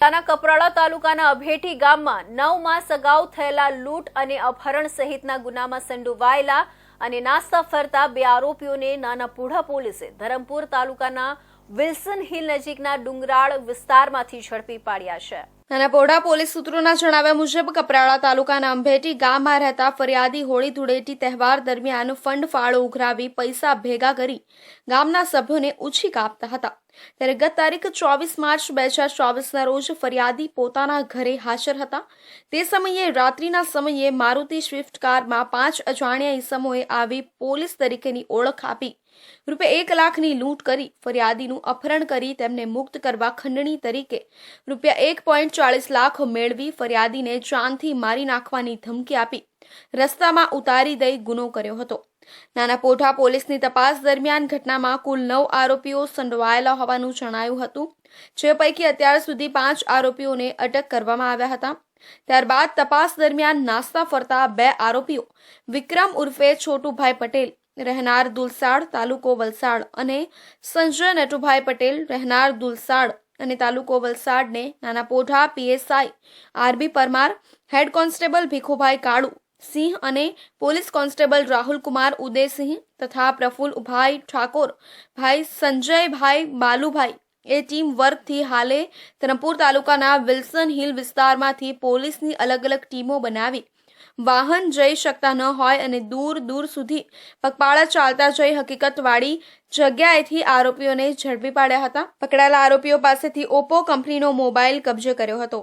તાના કપરાળા તાલુકાના અભેઠી ગામમાં નવ માસ અગાઉ થયેલા લૂંટ અને અપહરણ સહિતના ગુનામાં સંડોવાયેલા અને નાસ્તા ફરતા બે આરોપીઓને નાના પૂઢા પોલીસે ધરમપુર તાલુકાના વિલ્સન હિલ નજીકના ડુંગરાળ વિસ્તારમાંથી ઝડપી પાડ્યા છે. નાના પોઢા પોલીસ સૂત્રોના જણાવ્યા મુજબ કપરાળા તાલુકાના અંભેટી ગામમાં રહેતા ફરિયાદી હોળી ધૂળેટી તહેવાર દરમિયાન ફંડ ફાળો ઉઘરાવી પૈસા ભેગા કરી ગામના સભ્યોને ઉછી કાપતા હતા. ત્યારે ગત તારીખ ચોવીસ માર્ચ બે હજાર ચોવીસના રોજ ફરિયાદી પોતાના ઘરે હાજર હતા. તે સમયે રાત્રિના સમયે મારુતિ સ્વિફ્ટ કારમાં પાંચ અજાણ્યા ઈસમોએ આવી પોલીસ તરીકેની ઓળખ આપી. રૂપિયા એક લાખની લૂંટ કરી, ફરિયાદીનું અપહરણ કરી તેમને મુક્ત કરવા ખંડણી તરીકે રૂપિયા એક પોઈન્ટ ચાળીસ લાખ મેળવી ફરિયાદીને જાનથી મારી નાખવાની ધમકી આપી. રસ્તામાં ઉતારી દઈ ગુનો કર્યો હતો. નાના પોઠા પોલીસની તપાસ દરમિયાન ઘટનામાં કુલ નવ આરોપીઓ સંડોવાયેલા હોવાનું જણાયું હતું. જે પૈકી અત્યાર સુધી પાંચ આરોપીઓને અટક કરવામાં આવ્યા હતા. ત્યારબાદ તપાસ દરમિયાન નાસ્તા ફરતા બે આરોપીઓ. વિક્રમ ઉર્ફે છોટુભાઈ પટેલ રહેનાર દુલસાડ તાલુકો વલસાડ અને સંજય નટુભાઈ પટેલ રહેનાર દુલસાડ અને તાલુકો વલસાડને Nana Pondha PSI RB Parmar, head constable Bhikhubhai Kalu, Singh અને પોલીસ કોન્સ્ટેબલ રાહુલ કુમાર ઉદયસિંહ તથા પ્રફુલ્લભાઈ ઠાકોર, ભાઈ સંજયભાઈ બાલુભાઈ. એ ટીમ વર્કથી હાલે ધરમપુર તાલુકાના વિલ્સન હિલ વિસ્તારમાંથી પોલીસની અલગ અલગ ટીમો બનાવી વાહન જઈ શકતા ન હોય અને દૂર દૂર સુધી પગપાળા ચાલતા જઈ હકીકતવાળી જગ્યાએથી આરોપીઓને ઝડપી પાડ્યા હતા. પકડાયેલા આરોપીઓ પાસેથી ઓપ્પો કંપનીનો મોબાઈલ કબજે કર્યો હતો.